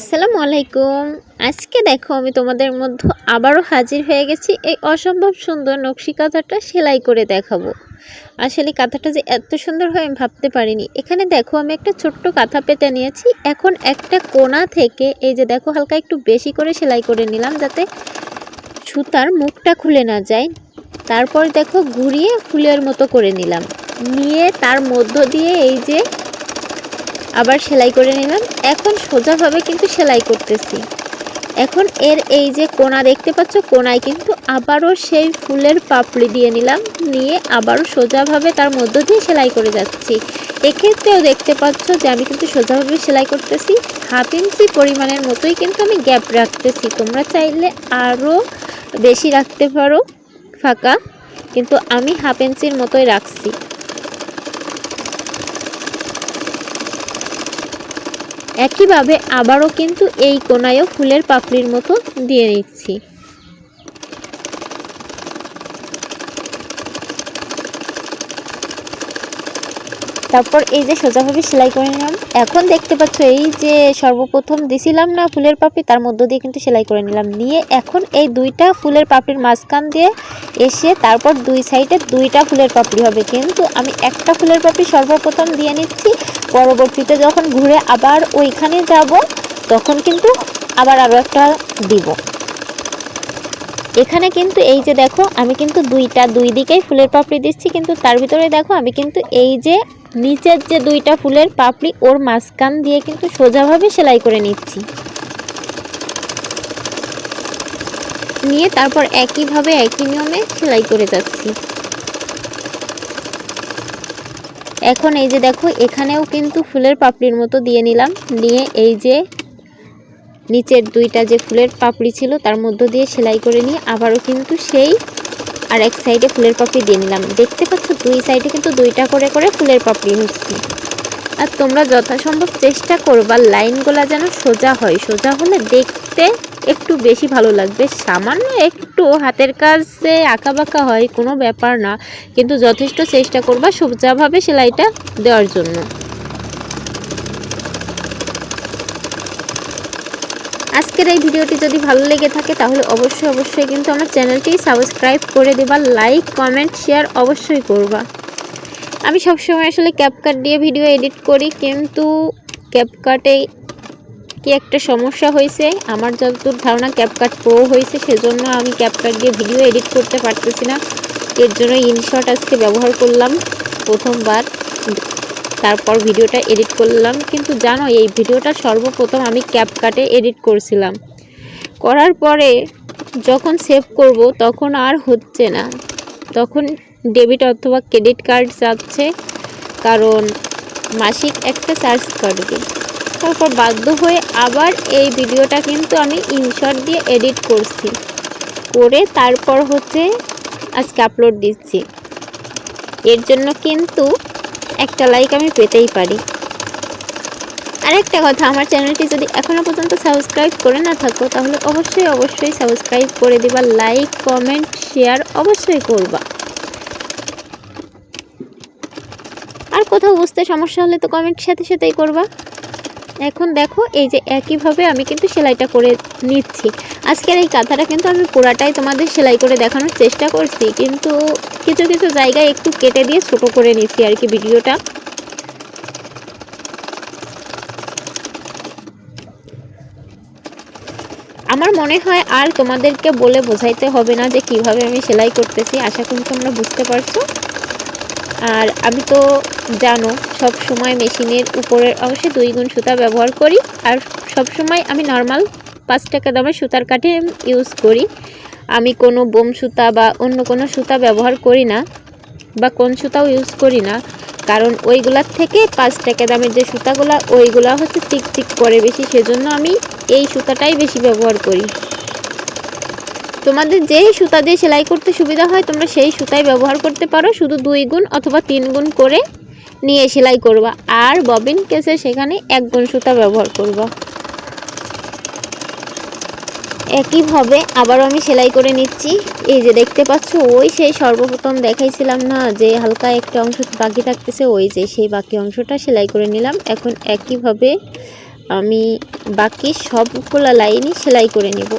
আসসালামু আলাইকুম। আজকে দেখো আমি তোমাদের মধ্যে আবারও হাজির হয়ে গেছি এই অসম্ভব সুন্দর নকশি কাঁথাটা সেলাই করে দেখাবো। আসলে কাঁথাটা যে এত সুন্দর হয় আমি ভাবতে পারিনি। এখানে দেখো আমি একটা ছোট্ট কাঁথা পেতে নিয়েছি। এখন একটা কোনা থেকে এই যে দেখো হালকা একটু বেশি করে সেলাই করে নিলাম যাতে সুতার মুখটা খুলে না যায়। তারপর দেখো ঘুরিয়ে ফুলের মতো করে নিলাম। নিয়ে তার মধ্য দিয়ে এই যে আবার সেলাই করে নিলাম। এখন সোজাভাবে কিন্তু সেলাই করতেছি। এখন এর এই যে কোনা দেখতে পাচ্ছ, কোনায় কিন্তু আবারও সেই ফুলের পাপড়ি দিয়ে নিলাম। নিয়ে আবারও সোজাভাবে তার মধ্য দিয়ে সেলাই করে যাচ্ছি। এক্ষেত্রেও দেখতে পাচ্ছ যে আমি কিন্তু সোজাভাবে সেলাই করতেছি। হাফ ইঞ্চি পরিমাণের মতোই কিন্তু আমি গ্যাপ রাখতেছি। তোমরা চাইলে আরও বেশি রাখতে পারো ফাঁকা। কিন্তু আমি হাফ ইঞ্চির মতোই রাখছি। একইভাবে আবারও কিন্তু এই কোনায়ও ফুলের পাপড়ির মতো দিয়ে নিচ্ছি তারপর এই যে সোজাভাবে সেলাই করে নিলাম। এখন দেখতে পাচ্ছ এই যে সর্বপ্রথম দিছিলাম না ফুলের পাপড়ি, তার মধ্য দিয়ে কিন্তু সেলাই করে নিলাম। নিয়ে এখন এই দুইটা ফুলের পাপড়ির মাঝখান দিয়ে এসে তারপর দুই সাইডে দুইটা ফুলের পাপড়ি হবে। কিন্তু আমি একটা ফুলের পাপড়ি সর্বপ্রথম দিয়ে নিচ্ছি। পরবর্তীতে যখন ঘুরে আবার ওইখানে যাব, তখন কিন্তু আবার আরও একটা দিব। এখানে কিন্তু এই যে দেখো, আমি কিন্তু দুইটা দুই দিকেই ফুলের পাপড়ি দিচ্ছি। কিন্তু তার ভিতরে দেখো, আমি কিন্তু এই যে নিচের যে দুইটা ফুলের পাপড়ি ওর মাঝখান দিয়ে কিন্তু সোজাভাবে সেলাই করে নিচ্ছি। নিয়ে তারপর একইভাবে, একই নিয়মে সেলাই করে যাচ্ছি। এখন এই যে দেখো, এখানেও কিন্তু ফুলের পাপড়ির মতো দিয়ে নিলাম। নিয়ে এই যে নিচের দুইটা যে ফুলের পাপড়ি ছিল, তার মধ্য দিয়ে সেলাই করে নিয়ে আবারও কিন্তু সেই আর এক সাইডে ফুলের পাপড়ি দিয়ে নিলাম। দেখতে পাচ্ছ, দুই সাইডে কিন্তু দুইটা করে করে ফুলের পাপড়ি হচ্ছে আর তোমরা যথাসম্ভব চেষ্টা করবা, লাইনগুলা যেন সোজা হয়। সোজা হলে দেখতে একটু বেশি ভালো লাগবে। সামান্য একটু হাতের কাজে আঁকা বাঁকা হয়, কোনো ব্যাপার না। কিন্তু যথেষ্ট চেষ্টা করবা সোজাভাবে সেলাইটা দেওয়ার জন্য। আজকের এই ভিডিওটি যদি ভালো লেগে থাকে, তাহলে অবশ্যই অবশ্যই কিন্তু আমার চ্যানেলটি সাবস্ক্রাইব করে দেবা, লাইক, কমেন্ট, শেয়ার অবশ্যই করবা। আমি সবসময় আসলে ক্যাপকাট দিয়ে ভিডিও এডিট করি, কিন্তু ক্যাপকাটে কি একটা সমস্যা হয়েছে? আমার যতদূর ধারণা ক্যাপকাট প্রো হয়েছে, সেজন্য আমি ক্যাপকাট দিয়ে ভিডিও এডিট করতে পারতেছি না। এর জন্য ইনশট আজকে ব্যবহার করলাম প্রথমবার। তারপর ভিডিওটা এডিট করলাম। কিন্তু জানো, এই ভিডিওটা সর্বপ্রথম আমি ক্যাপকাটে এডিট করছিলাম। করার পরে যখন সেভ করব, তখন আর হচ্ছে না। তখন ডেবিট অথবা ক্রেডিট কার্ড যাচ্ছে, কারণ মাসিক একটা চার্জ কাটবে। তারপর বাধ্য হয়ে আবার এই ভিডিওটা কিন্তু আমি ইনশর্ট দিয়ে এডিট করছি। করে তারপর হচ্ছে আজকে আপলোড দিচ্ছি। এর জন্য কিন্তু একটা লাইক আমি পেতেই পারি। আর একটা কথা, আমার চ্যানেলটি যদি এখনও পর্যন্ত সাবস্ক্রাইব করে না থাকো, তাহলে অবশ্যই অবশ্যই সাবস্ক্রাইব করে দিবা লাইক কমেন্ট শেয়ার অবশ্যই করবা। আর কোথাও বুঝতে সমস্যা হলে তো কমেন্ট সাথে সাথেই করবা। এখন দেখো, এই যে একইভাবে আমি কিন্তু সেলাইটা করে নিচ্ছি। আজকের এই কাঁথাটা কিন্তু আমি পুরাটাই তোমাদের সেলাই করে দেখানোর চেষ্টা করছি, কিন্তু কিছু কিছু জায়গায় একটু কেটে দিয়ে ছোট করে নিচ্ছি আর কি ভিডিওটা। আমার মনে হয় আর তোমাদেরকে বলে বোঝাইতে হবে না যে কীভাবে আমি সেলাই করতেছি, আশা করি তোমরা বুঝতে পারছ। আর আমি তো জানো, সব সময় মেশিনের উপরের অংশে দুই গুণ সুতা ব্যবহার করি, আর সব সময় আমি নর্মাল পাঁচ টাকা দামের সুতার কাঠে ইউজ করি। আমি কোনো বোম সুতা বা অন্য কোনো সুতা ব্যবহার করি না বা কোন সুতাও ইউজ করি না। কারণ ওইগুলার থেকে পাঁচ টাকা দামের যে সুতাগুলো, ওইগুলা হচ্ছে চিক করে বেশি। সেজন্য আমি এই সুতাটাই বেশি ব্যবহার করি। তোমাদের যেই সুতা দিয়ে সেলাই করতে সুবিধা হয়, তোমরা সেই সুতাই ব্যবহার করতে পারো। শুধু দুই গুণ অথবা তিন গুণ করে নিয়ে সেলাই করবা। আর ববিন কেসে সেখানে এক গুণ সুতা ব্যবহার করবা। একইভাবে আবারও আমি সেলাই করে নিচ্ছি। এই যে দেখতে পাচ্ছ, ওই সেই সর্বপ্রথম দেখাইছিলাম না, যে হালকা একটা অংশ বাকি থাকতেছে, ওই যে সেই বাকি অংশটা সেলাই করে নিলাম। এখন একইভাবে আমি বাকি সবগুলা লাইনই সেলাই করে নিব।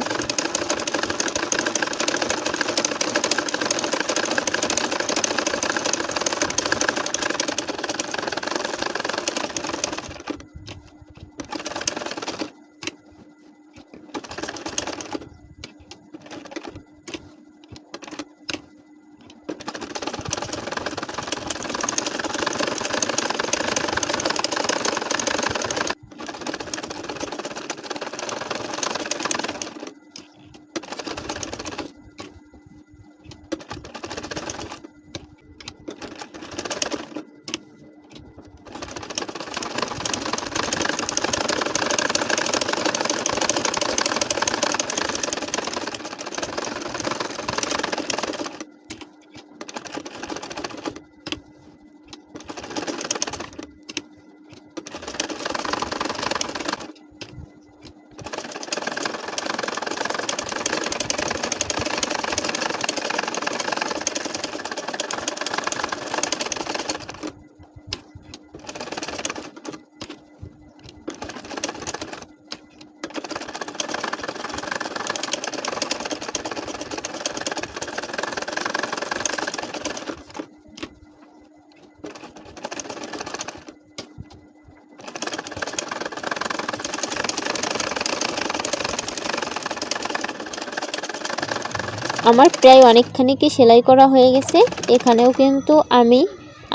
আমার প্রায় অনেকখানি কি সেলাই করা হয়ে গেছে, এখানেও কিন্তু আমি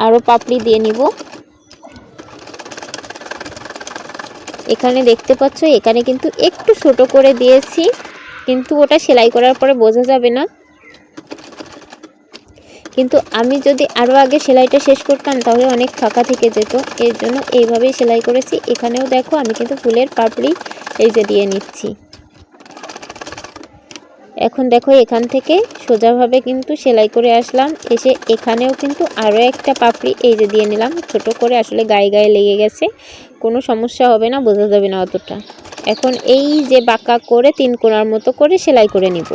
আরও পাপড়ি দিয়ে নিব। এখানে দেখতে পাচ্ছ, এখানে কিন্তু একটু ছোট করে দিয়েছি, কিন্তু ওটা সেলাই করার পরে বোঝা যাবে না। কিন্তু আমি যদি আরও আগে সেলাইটা শেষ করতাম, তাহলে অনেক ফাঁকা থেকে যেত। এর জন্য এইভাবেই সেলাই করেছি। এখানেও দেখো, আমি কিন্তু ফুলের পাপড়ি এই যে দিয়ে নিচ্ছি। এখন দেখো এখান থেকে সোজাভাবে কিন্তু সেলাই করে আসলাম। এসে এখানেও কিন্তু আরও একটা পাপড়ি এই যে দিয়ে নিলাম। ছোট করে আসলে গায়ে গায়ে লেগে গেছে। কোনো সমস্যা হবে না, বোঝা যাবে না অতটা। এখন এই যে বাঁকা করে তিন কোণার মতো করে সেলাই করে নিব।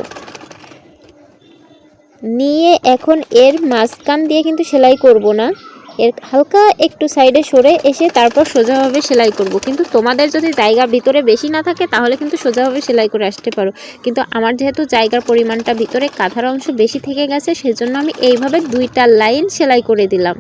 নিয়ে এখন এর মাঝখান দিয়ে কিন্তু সেলাই করব না। এর হালকা একটু সাইডে সরে এসে তারপর সোজাভাবে সেলাই করব। কিন্তু তোমাদের যদি জায়গা ভিতরে বেশি না থাকে, তাহলে কিন্তু সোজাভাবে সেলাই করে আসতে পারো। কিন্তু আমার যেহেতু জায়গার পরিমাণটা ভিতরে কাঁথার অংশ বেশি থেকে গেছে, সেজন্য আমি এইভাবে দুইটা লাইন সেলাই করে দিলাম।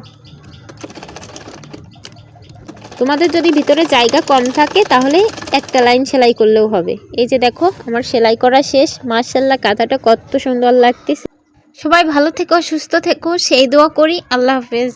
তোমাদের যদি ভিতরে জায়গা কম থাকে, তাহলে একটা লাইন সেলাই করলেও হবে। এই যে দেখো, আমার সেলাই করা শেষ। মার্শাল্লাহ কাঁথাটা কত সুন্দর লাগতেছে। সবাই ভালো থেকো, সুস্থ থেকো, সেই দোয়া করি। আল্লাহ হাফেজ।